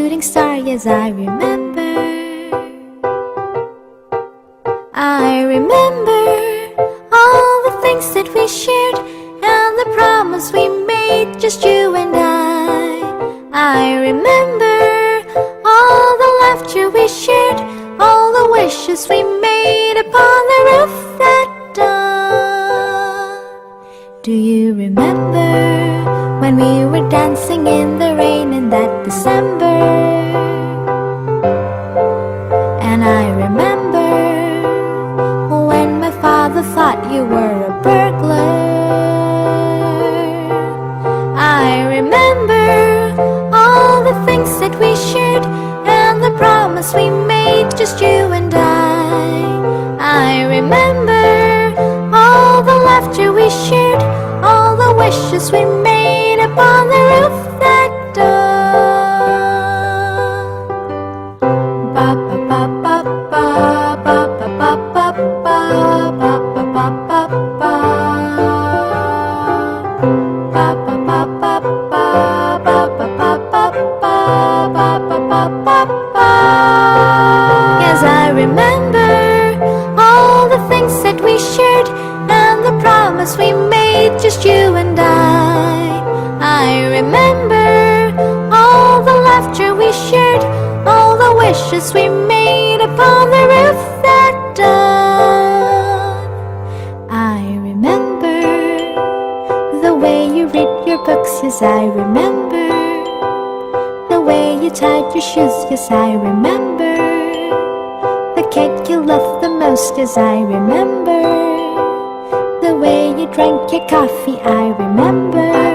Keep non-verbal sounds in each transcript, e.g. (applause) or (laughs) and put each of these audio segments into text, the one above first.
shooting star, yes, I remember. I remember all the things that we shared and the promise we made, just you and I. I remember all the laughter we shared, all the wishes we made upon the roof that dawn. Do you remember when we were dancing in the rain in that December? And I remember when my father thought you were a burglar. We made upon the roof that dawn. Ba ba ba ba ba ba ba ba ba ba ba ba ba ba ba. Ba ba ba ba ba ba ba ba ba ba ba ba ba ba ba. Yes, I remember all the things that we shared and the promise we made, just you and I. Remember all the laughter we shared, all the wishes we made upon the roof that dawn. I remember the way you read your books, yes, I remember. The way you tied your shoes, yes, I remember. The cake you loved the most, yes, I remember. The way you drank your coffee, I remember.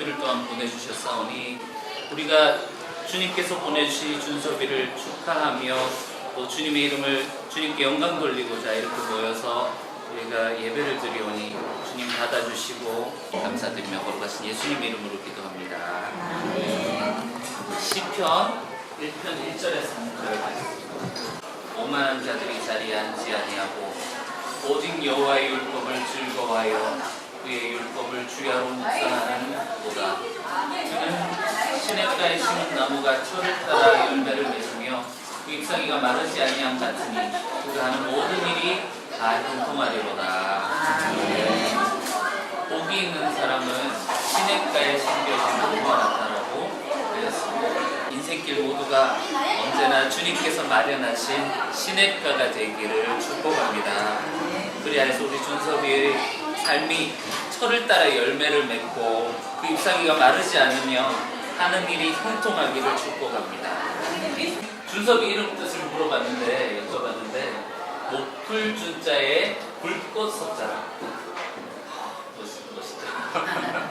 준섭이를 또한 보내주셨사오니 우리가 주님께서 보내주신 준섭이를 축하하며 또 주님의 이름을 주님께 영광 돌리고자 이렇게 모여서 우리가 예배를 드리오니 주님 받아주시고 감사드리며 거룩하신 예수님 이름으로 기도합니다. 시편 1편 1절에서 3절 오만한 자들이 자리에 앉지 아니하고 오직 여호와의 율법을 즐거워하여 그의 율법을 주야로 묵상하는 보다 그는 시냇가에 심은 나무가 철을 따라 열매를 맺으며 그 잎사귀가 마르지 아니함 같으니 그가 하는 모든 일이 다 형통하리로다 복이 있는 사람은 시냇가에 심겨진 같다라고 그랬습니다. 인생길 모두가 언제나 주님께서 마련하신 시냇가가 되기를 축복합니다. 그리하여서 우리 준섭이의 삶이 철을 따라 열매를 맺고 그 잎사귀가 마르지 않으며 하는 일이 형통하기를 축복합니다. 준섭이 이름 뜻을 물어봤는데 여쭤봤는데 목풀 준자에 불꽃. 멋있- 멋있다. (laughs)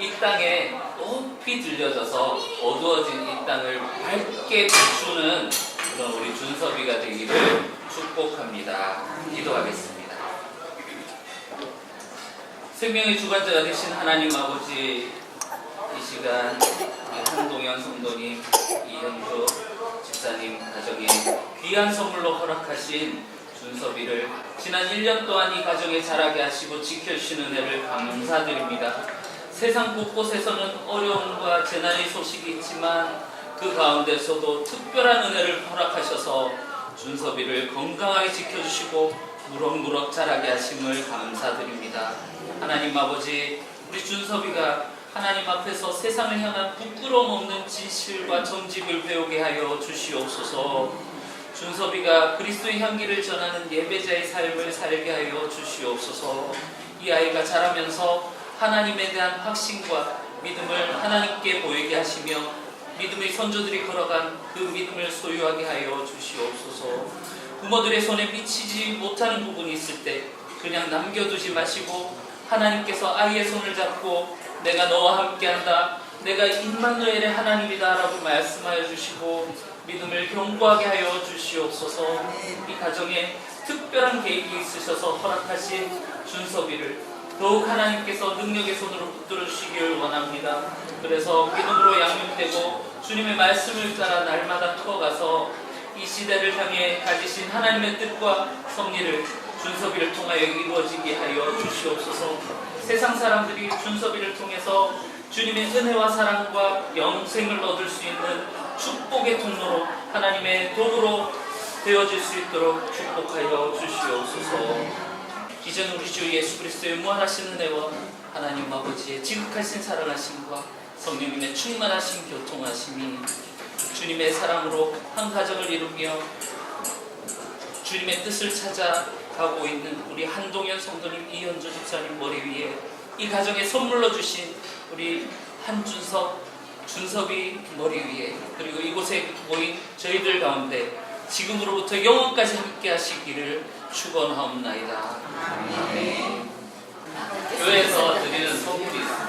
이 땅에 높이 들려져서 어두워진 이 땅을 밝게 비추는 그런 우리 준섭이가 되기를 축복합니다. 기도하겠습니다. 생명의 주관자가 되신 하나님 아버지 이 시간 한동현 성도님 이현주 집사님 가정에 귀한 선물로 허락하신 준섭이를 지난 1년 동안 이 가정에 자라게 하시고 지켜주시는 은혜를 감사드립니다. 세상 곳곳에서는 어려움과 재난의 소식이 있지만 그 가운데서도 특별한 은혜를 허락하셔서 준섭이를 건강하게 지켜주시고 무럭무럭 자라게 하심을 감사드립니다. 하나님 아버지 우리 준섭이가 하나님 앞에서 세상을 향한 부끄러움 없는 진실과 정직을 배우게 하여 주시옵소서. 준섭이가 그리스도의 향기를 전하는 예배자의 삶을 살게 하여 주시옵소서. 이 아이가 자라면서 하나님에 대한 확신과 믿음을 하나님께 보이게 하시며 믿음의 선조들이 걸어간 그 믿음을 소유하게 하여 주시옵소서. 부모들의 손에 미치지 못하는 부분이 있을 때 그냥 남겨두지 마시고 하나님께서 아이의 손을 잡고 내가 너와 함께한다. 내가 임마누엘의 하나님이다라고 말씀하여 주시고 믿음을 견고하게 하여 주시옵소서. 이 가정에 특별한 계획이 있으셔서 허락하신 준섭이를 더욱 하나님께서 능력의 손으로 붙들어 주시길 원합니다. 그래서 믿음으로 양육되고 주님의 말씀을 따라 날마다 커가서 이 시대를 향해 가지신 하나님의 뜻과 섭리를 준섭이를 통하여 이루어지게 하여 주시옵소서. 세상 사람들이 준섭이를 통해서 주님의 은혜와 사랑과 영생을 얻을 수 있는 축복의 통로로 하나님의 도구로 되어질 수 있도록 축복하여 주시옵소서. 이전 우리 주 예수 그리스도의 무한하신 은혜와 하나님 아버지의 지극하신 사랑하심과 성령님의 충만하신 교통하심이 주님의 사랑으로 한 가정을 이루며 주님의 뜻을 찾아 가고 있는 우리 한동현 성도님 이현주 집사님 머리 위에 이 가정에 선물로 주신 우리 한준섭 준섭이 머리 위에 그리고 이곳에 모인 저희들 가운데 지금으로부터 영원까지 함께 하시기를 축원하옵나이다. 교회에서 드리는 선물이 있습니다.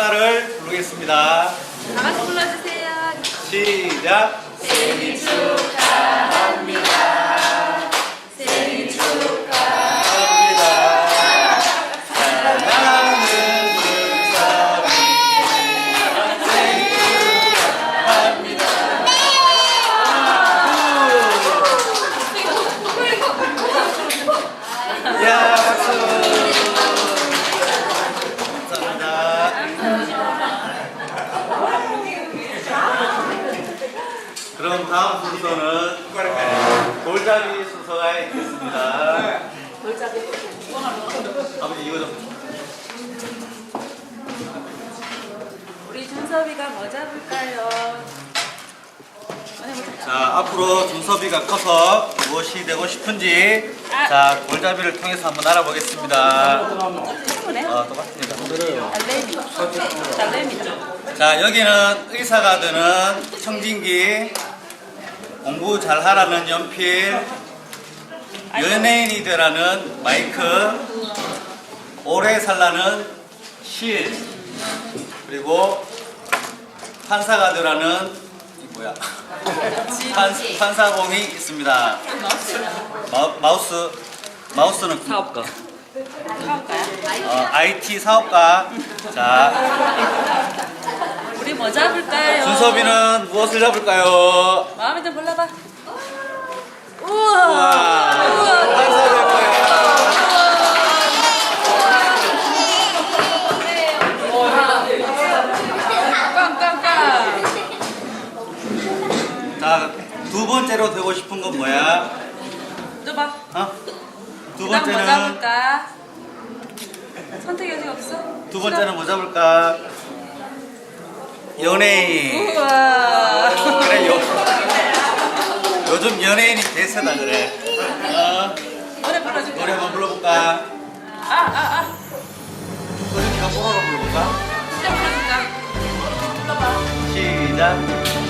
축가를 부르겠습니다. 다 같이 불러주세요. 시작. 앞으로 준섭이가 커서 무엇이 되고 싶은지 자 돌잡이를 통해서 한번 알아보겠습니다. 어, 똑같습니다. 자 여기는 의사가 되는 청진기. 공부 잘하라는 연필. 연예인이 되라는 마이크. 오래 살라는 실. 그리고 판사가 되라는 이 뭐야 판, 판사공이 있습니다 마, 마우스 마우스는 사업가. 어, IT 사업가 자 우리 뭐 잡을까요? 준섭이는 무엇을 잡을까요? 마음에 좀 골라봐. 우와 우와. 판사 될 거예요 꽝꽝꽝. 자, 두 번째로 되고 싶은 건 뭐야? 줘봐. 어? 두 그다음 뭐 번째는 잡을까? 선택 여지가 없어? 두 번째는 뭐 잡을까? 연예인. 우와. 그래 요. 요즘 연예인이 대세다 그래. 어? 노래 불러줄까? 노래 한번 불러볼까? 아, 아, 아. 소리가 뽀로로 불러볼까? 진짜 불러줄까? 시작.